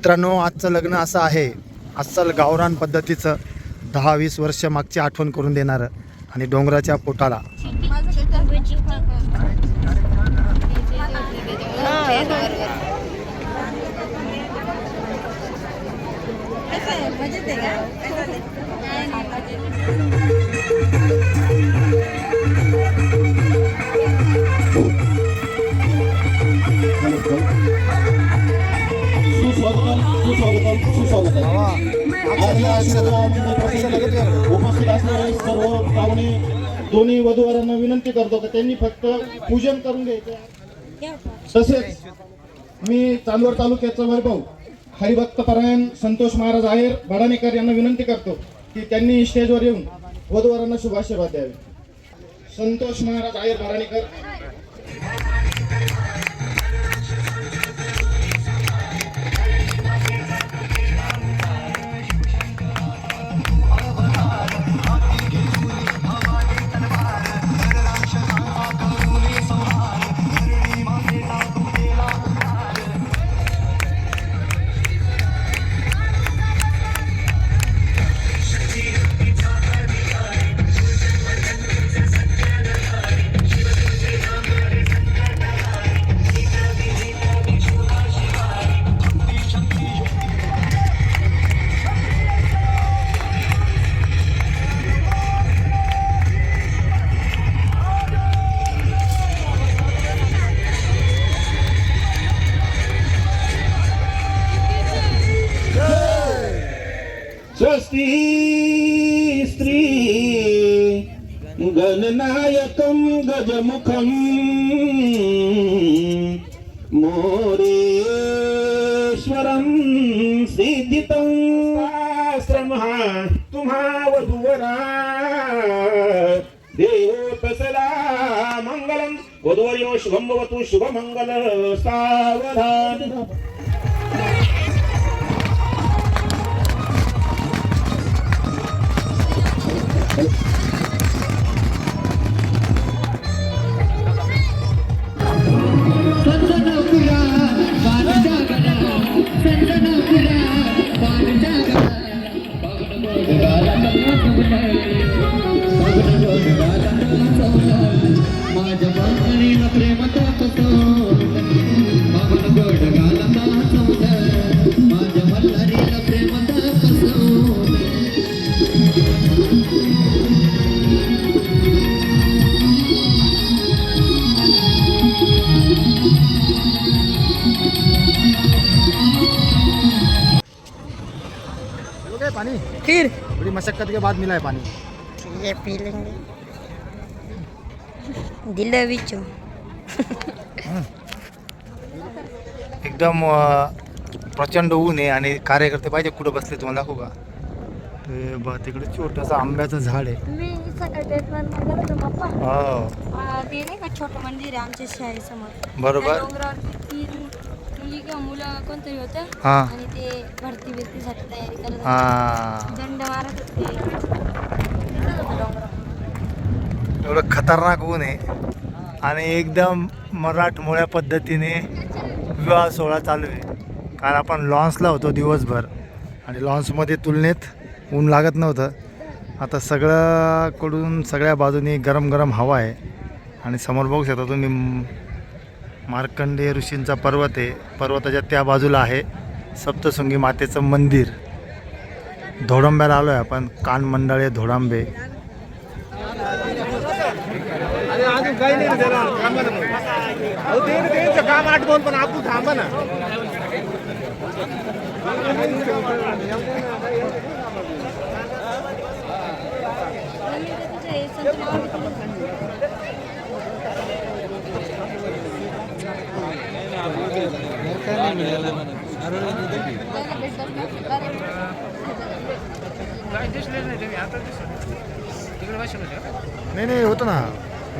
मित्रांनो आजचं लग्न असं आहे. अस्सल गावरान पद्धतीचं दहा वीस वर्ष मागची आठवण करून देणारं आणि डोंगराच्या पोटाला. सुस्वागतम सुस्वागतम सुस्वागतम उपस्थित असणारे सर्व पाहुणे दोन्ही वधूवरांना विनंती करतो की त्यांनी फक्त पूजन करून घ्यायचं तसेच मी चांदवड तालुक्याचा वैभव हरिभक्त परायण संतोष महाराज आहेर भडाणेकर यांना विनंती करतो की त्यांनी स्टेजवर येऊन वधूवरांना शुभाशीर्वाद द्यावे संतोष महाराज आहेर भडाणेकर स्वस्ति स्त्री गणनायकं गजमुखं मोरेश्वरं सिद्धितं। आश्रमः तुम्हा वधुवरा देवोपसला मङ्गलं शुभं भवतु शुभमङ्गल सावधान। बड़ी मशक्कत के बाद मिला है पानी। ये पी लेंगे। दिल बिचो। एकदम प्रचंड ऊन आहे आणि कार्यकर्ते पाहिजे कुठं बसले तुम्हाला दाखवू का? ते बा तिकडे छोटंसं आंब्याचं झाड आहे. मी हो छोटं मंदिर आहे आमच्या शाळेसमोर. बरोबर. त्या डोंगरावरती तीन मुली किंवा मुलं कोणतरी होतं हा. आणि ते भरती बिरतीसाठी तयारी करत होते. हा दंड मारत होते दिसत होतं डोंगरावर. एवढं खतरनाक ऊन आहे आणि एकदम मराठमोळ्या पद्धतीने विवाह सोहळा चालू आहे कारण आपण लॉन्सला होतो दिवसभर आणि लॉन्समध्ये तुलनेत ऊन लागत नव्हतं आता सगळ्याकडून सगळ्या बाजूनी गरम गरम हवा आहे आणि समोर बघू शकता तुम्ही म- मार्कंडेय ऋषींचा पर्वत आहे. पर्वताच्या त्या बाजूला आहे सप्तशृंगी मातेचं मंदिर. धोडंब्याला आलो आहे आपण. कान मंडळे धोडांबे अरे अजून काही नाही त्याला थांबा ना अहो ते त्यांचं काम आठवण पण आपण थांबा ना आणि मी ते तिथे संत नाही नाही होतो ना.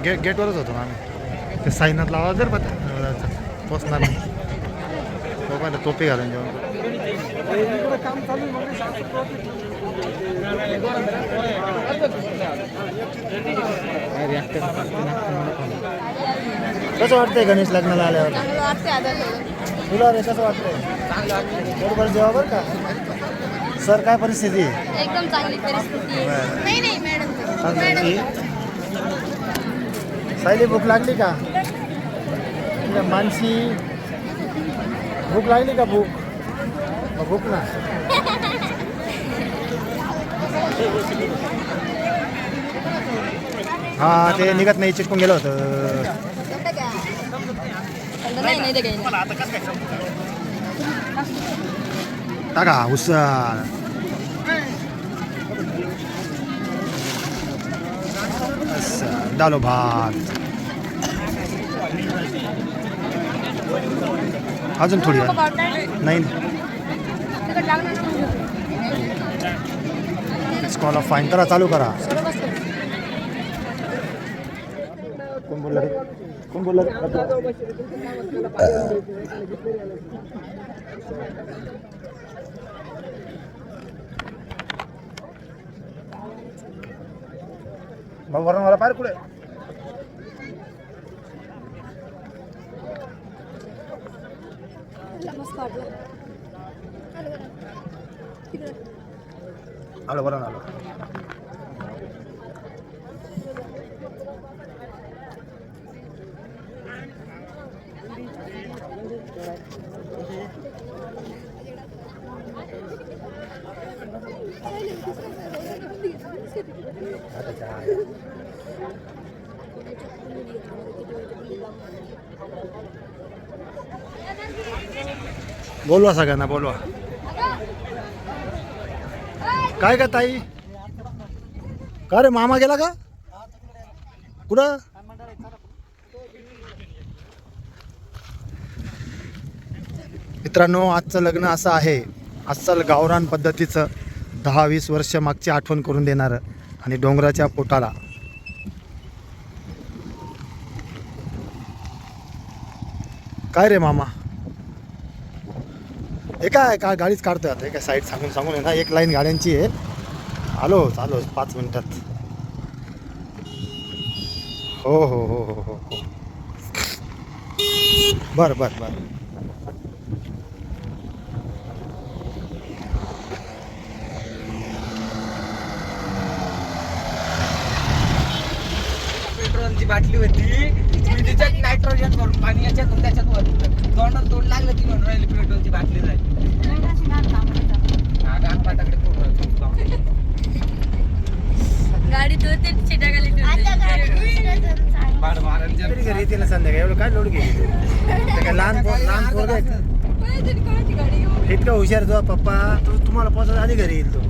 गेट गेटवरच होतो ना आम्ही. ते साईनाथ लावा जर पत पोचणार नाही. तो पाहिलं टोपी घालून जेवण कसं वाटतंय गणेश लग्नाला आल्यावर? तुला रे कसं वाटतंय. बरोबर जेव्हा बरं का? सर काय परिस्थिती? एकदम चांगली परिस्थिती आहे. नाही नाही मॅडम चांगली. सायली भूक लागली का? मानसी. भूक लागली का भूक? भूक ना. हा ते निघत नाही चिटकून गेलं होतं. नाही नाही ते काही नाही टाका हुशार असं डालो भात अजून थोडी आहे. नाही स्कॉल फाईन करा चालू करा कोण बोलला कोण बोलला? मग वरून मला पाहिजे कुठे आलो बरं आलो बोलवा सगळ्यांना बोलवा. काय का ताई? का रे मामा गेला का? कुठं? मित्रांनो आजचं लग्न असं आहे. अस्सल गावरान पद्धतीचं दहा वीस वर्ष मागची आठवण करून देणारं. आणि डोंगराच्या पोटाला. काय रे मामा? हे काय का गाडीच काढतोय आता एका काय साईड सांगून सांगून आहे ना? एक लाईन गाड्यांची आहे. आलो आलो पाच मिनिटात. हो हो हो हो हो हो. बर बर बर. पेट्रोलची बाटली होती. मी तिच्यात नायट्रोजन करून पाणी याच्यात त्याच्यात वर तोंडात तोंड लागलं ती म्हणून राहिली पेट्रोलची बाटली झाली. हा. गाडी घरी येते ना संध्याकाळी एवढं काय लोड घे काय लहान पोर लहान पोर? इतका हुशार तुझा पप्पा तो तुम्हाला पोहोचत आधी घरी येईल तो.